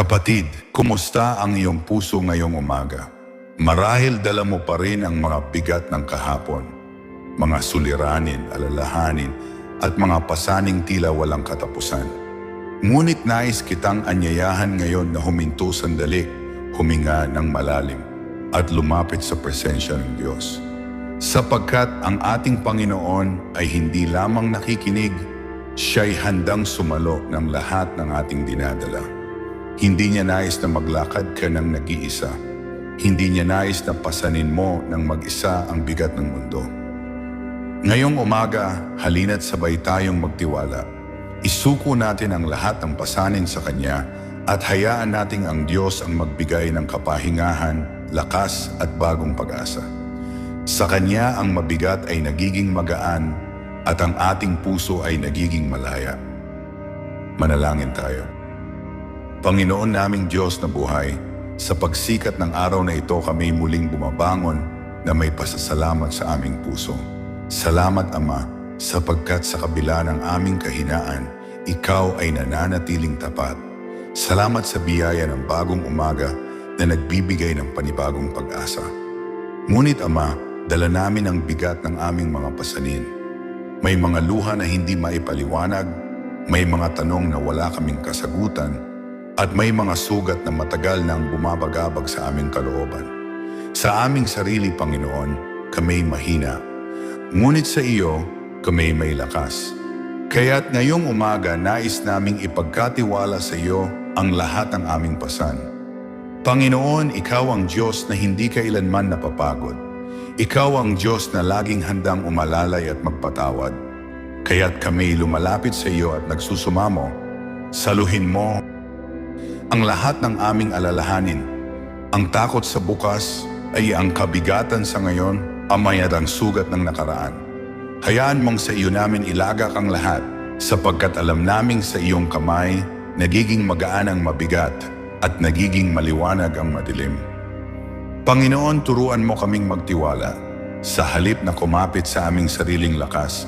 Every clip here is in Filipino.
Kapatid, kumusta ang iyong puso ngayong umaga? Marahil dala mo pa rin ang mga bigat ng kahapon, mga suliranin, alalahanin, at mga pasaning tila walang katapusan. Ngunit nais kitang anyayahan ngayon na huminto sandali, huminga ng malalim, at lumapit sa presensya ng Diyos. Sapagkat ang ating Panginoon ay hindi lamang nakikinig, siya'y handang sumalo ng lahat ng ating dinadala. Hindi niya nais na maglakad ka ng nag-iisa. Hindi niya nais na pasanin mo ng mag-isa ang bigat ng mundo. Ngayong umaga, halina't sabay tayong magtiwala. Isuko natin ang lahat ng pasanin sa Kanya at hayaan nating ang Diyos ang magbigay ng kapahingahan, lakas at bagong pag-asa. Sa Kanya ang mabigat ay nagiging magaan at ang ating puso ay nagiging malaya. Manalangin tayo. Panginoon naming Diyos na buhay, sa pagsikat ng araw na ito kami muling bumabangon na may pasasalamat sa aming puso. Salamat Ama, sapagkat sa kabila ng aming kahinaan, Ikaw ay nananatiling tapat. Salamat sa biyaya ng bagong umaga na nagbibigay ng panibagong pag-asa. Ngunit Ama, dala namin ang bigat ng aming mga pasanin. May mga luha na hindi maipaliwanag, may mga tanong na wala kaming kasagutan, at may mga sugat na matagal nang bumabagabag sa aming kalooban. Sa aming sarili, Panginoon, kami mahina. Ngunit sa iyo, kami may lakas. Kaya't ngayong umaga nais naming ipagkatiwala sa iyo ang lahat ng aming pasan. Panginoon, Ikaw ang Diyos na hindi kailanman napapagod. Ikaw ang Diyos na laging handang umalalay at magpatawad. Kaya't kami lumalapit sa iyo at nagsusumamo. Saluhin mo ang lahat ng aming alalahanin. Ang takot sa bukas ay ang kabigatan sa ngayon, amay at ang sugat ng nakaraan. Hayaan mong sa iyo namin ilagak ang lahat, sapagkat alam naming sa iyong kamay, nagiging magaan ang mabigat at nagiging maliwanag ang madilim. Panginoon, turuan mo kaming magtiwala sa halip na kumapit sa aming sariling lakas.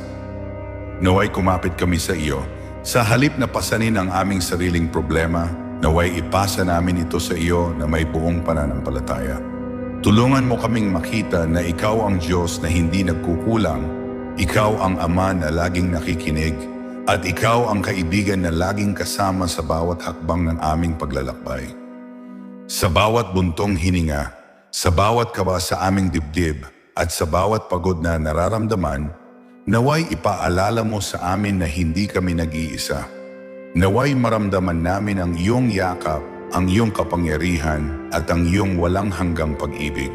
Naway kumapit kami sa iyo sa halip na pasanin ang aming sariling problema, naway ipasa namin ito sa iyo na may buong pananampalataya. Tulungan mo kaming makita na ikaw ang Diyos na hindi nagkukulang, ikaw ang Ama na laging nakikinig, at ikaw ang kaibigan na laging kasama sa bawat hakbang ng aming paglalakbay. Sa bawat buntong hininga, sa bawat kaba sa aming dibdib, at sa bawat pagod na nararamdaman, naway ipaalala mo sa amin na hindi kami nag-iisa. Naway maramdaman namin ang iyong yakap, ang iyong kapangyarihan, at ang iyong walang hanggang pag-ibig.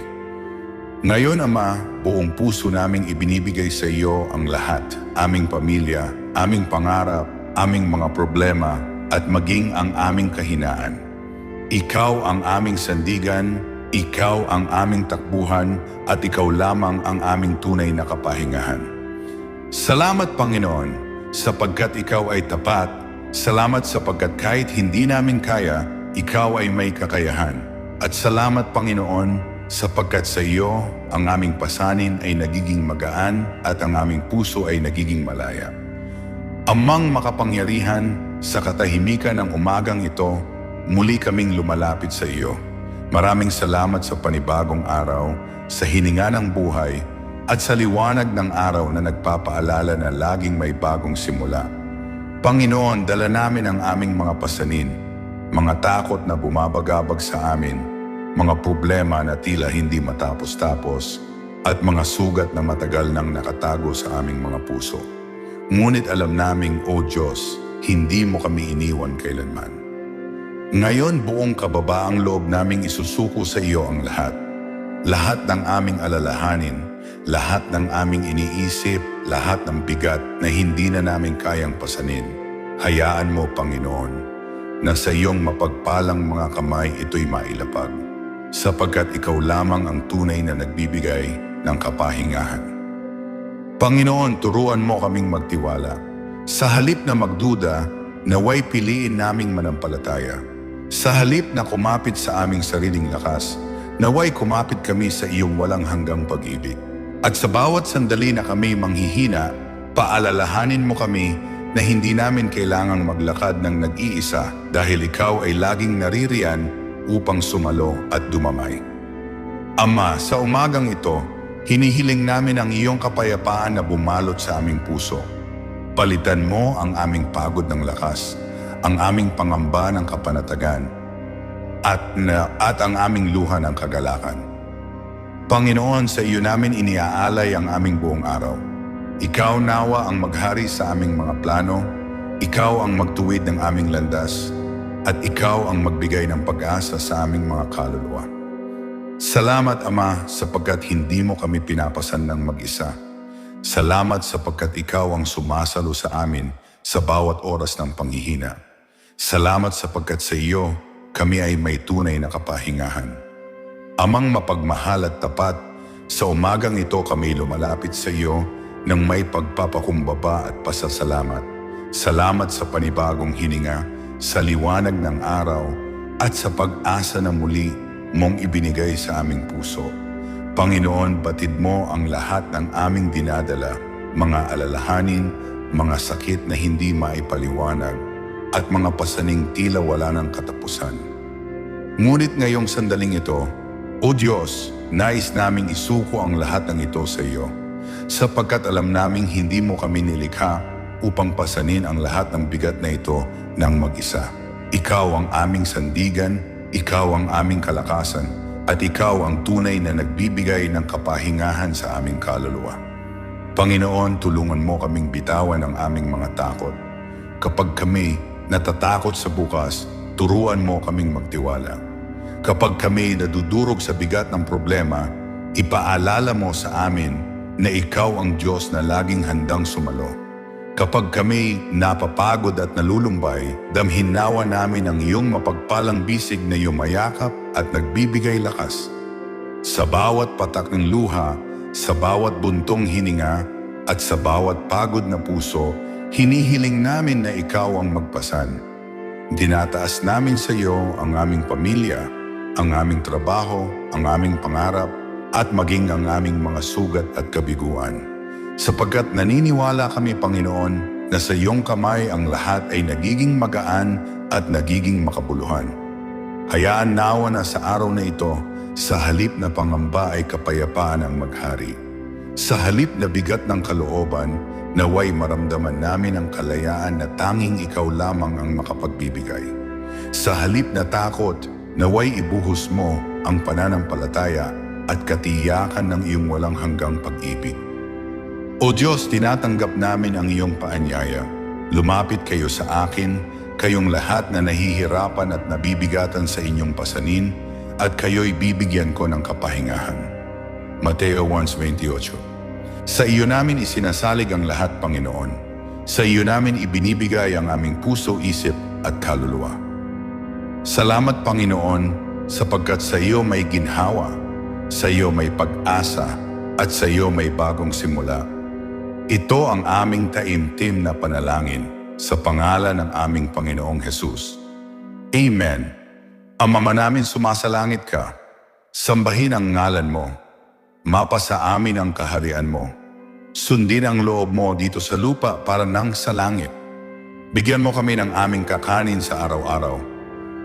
Ngayon, Ama, buong puso naming ibinibigay sa iyo ang lahat, aming pamilya, aming pangarap, aming mga problema, at maging ang aming kahinaan. Ikaw ang aming sandigan, ikaw ang aming takbuhan, at ikaw lamang ang aming tunay na kapahingahan. Salamat Panginoon, sapagkat ikaw ay tapat. Salamat sapagkat kahit hindi namin kaya, ikaw ay may kakayahan. At salamat Panginoon, sapagkat sa iyo ang aming pasanin ay nagiging magaan at ang aming puso ay nagiging malaya. Amang makapangyarihan, sa katahimikan ng umagang ito, muli kaming lumalapit sa iyo. Maraming salamat sa panibagong araw, sa hininga ng buhay, at sa liwanag ng araw na nagpapaalala na laging may bagong simula. Panginoon, dala namin ang aming mga pasanin, mga takot na bumabagabag sa amin, mga problema na tila hindi matapos-tapos, at mga sugat na matagal nang nakatago sa aming mga puso. Ngunit alam naming, O Diyos, hindi mo kami iniwan kailanman. Ngayon buong kababaang loob naming isusuko sa iyo ang lahat. Lahat ng aming alalahanin, lahat ng aming iniisip, lahat ng bigat na hindi na namin kayang pasanin. Hayaan mo, Panginoon, na sa iyong mapagpalang mga kamay ito'y mailapag, sapagkat ikaw lamang ang tunay na nagbibigay ng kapahingahan. Panginoon, turuan mo kaming magtiwala. Sa halip na magduda, naway piliin naming manampalataya. Sa halip na kumapit sa aming sariling lakas, naway kumapit kami sa iyong walang hanggang pag-ibig. At sa bawat sandali na kami manghihina, paalalahanin mo kami na hindi namin kailangang maglakad ng nag-iisa dahil ikaw ay laging naririyan upang sumalo at dumamay. Ama, sa umagang ito, hinihiling namin ang iyong kapayapaan na bumalot sa aming puso. Palitan mo ang aming pagod ng lakas, ang aming pangamba ng kapanatagan, at, na, at ang aming luha ng kagalakan. Panginoon, sa iyo namin iniaalay ang aming buong araw. Ikaw nawa ang maghari sa aming mga plano, ikaw ang magtuwid ng aming landas, at ikaw ang magbigay ng pag-asa sa aming mga kaluluwa. Salamat Ama sapagkat hindi mo kami pinapasan ng mag-isa. Salamat sapagkat ikaw ang sumasalo sa amin sa bawat oras ng panghihina. Salamat sapagkat sa iyo kami ay may tunay na kapahingahan. Amang mapagmahal at tapat, sa umagang ito kami lumalapit sa iyo ng may pagpapakumbaba at pasasalamat. Salamat sa panibagong hininga, sa liwanag ng araw, at sa pag-asa na muli mong ibinigay sa aming puso. Panginoon, batid mo ang lahat ng aming dinadala, mga alalahanin, mga sakit na hindi maipaliwanag, at mga pasaning tila wala ng katapusan. Ngunit ngayong sandaling ito, O Diyos, nais naming isuko ang lahat ng ito sa iyo, sapagkat alam naming hindi mo kami nilikha upang pasanin ang lahat ng bigat na ito ng mag-isa. Ikaw ang aming sandigan, ikaw ang aming kalakasan, at ikaw ang tunay na nagbibigay ng kapahingahan sa aming kaluluwa. Panginoon, tulungan mo kaming bitawan ang aming mga takot. Kapag kami natatakot sa bukas, turuan mo kaming magtiwala. Kapag kami nadudurog sa bigat ng problema, ipaalala mo sa amin na ikaw ang Diyos na laging handang sumalo. Kapag kami napapagod at nalulumbay, damhin nawa namin ang iyong mapagpalang bisig na yumayakap at nagbibigay lakas. Sa bawat patak ng luha, sa bawat buntong hininga, at sa bawat pagod na puso, hinihiling namin na ikaw ang magpasan. Dinataas namin sa iyo ang aming pamilya, ang aming trabaho, ang aming pangarap, at maging ang aming mga sugat at kabiguan. Sapagkat naniniwala kami, Panginoon, na sa iyong kamay ang lahat ay nagiging magaan at nagiging makabuluhan. Hayaan nawa na sa araw na ito, sa halip na pangamba ay kapayapaan ang maghari. Sa halip na bigat ng kalooban, naway maramdaman namin ang kalayaan na tanging ikaw lamang ang makapagbibigay. Sa halip na takot, naway ibuhos mo ang pananampalataya at katiyakan ng iyong walang hanggang pag-ibig. O Diyos, tinatanggap namin ang iyong paanyaya. Lumapit kayo sa akin, kayong lahat na nahihirapan at nabibigatan sa inyong pasanin, at kayo'y bibigyan ko ng kapahingahan. Mateo 1.28 Sa iyo namin isinasalig ang lahat, Panginoon. Sa iyo namin ibinibigay ang aming puso, isip at kaluluwa. Salamat, Panginoon, sapagkat sa iyo may ginhawa, sa iyo may pag-asa, at sa iyo may bagong simula. Ito ang aming taimtim na panalangin sa pangalan ng aming Panginoong Hesus. Amen. Ama namin sumasalangit ka, sambahin ang ngalan mo, mapa amin ang kaharian mo. Sundin ang loob mo dito sa lupa para nang sa langit. Bigyan mo kami ng aming kakanin sa araw-araw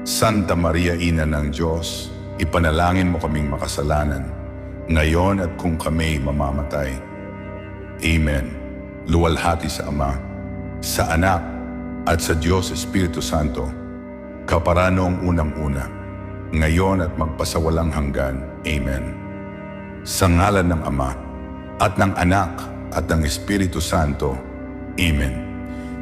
Santa Maria, Ina ng Diyos, ipanalangin mo kaming makasalanan, ngayon at kung kami mamamatay. Amen. Luwalhati sa Ama, sa Anak, at sa Diyos Espiritu Santo, kaparanong unang-una, ngayon at magpasawalang hanggan. Amen. Sa ngalan ng Ama, at ng Anak, at ng Espiritu Santo. Amen.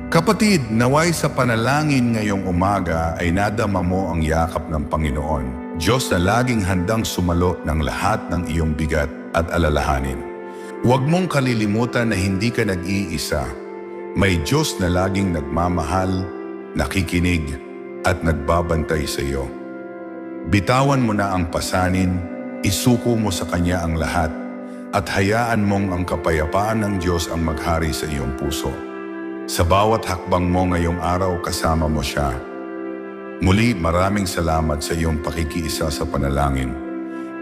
Kapatid, naway sa panalangin ngayong umaga ay nadama mo ang yakap ng Panginoon. Diyos na laging handang sumalo ng lahat ng iyong bigat at alalahanin. Huwag mong kalilimutan na hindi ka nag-iisa. May Diyos na laging nagmamahal, nakikinig at nagbabantay sa iyo. Bitawan mo na ang pasanin, isuko mo sa Kanya ang lahat, at hayaan mong ang kapayapaan ng Diyos ang maghari sa iyong puso. Sa bawat hakbang mo ngayong araw kasama mo siya. Muli maraming salamat sa iyong pakikiisa sa panalangin.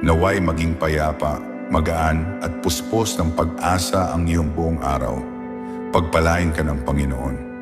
Naway maging payapa, magaan at puspos ng pag-asa ang iyong buong araw. Pagpalain ka ng Panginoon.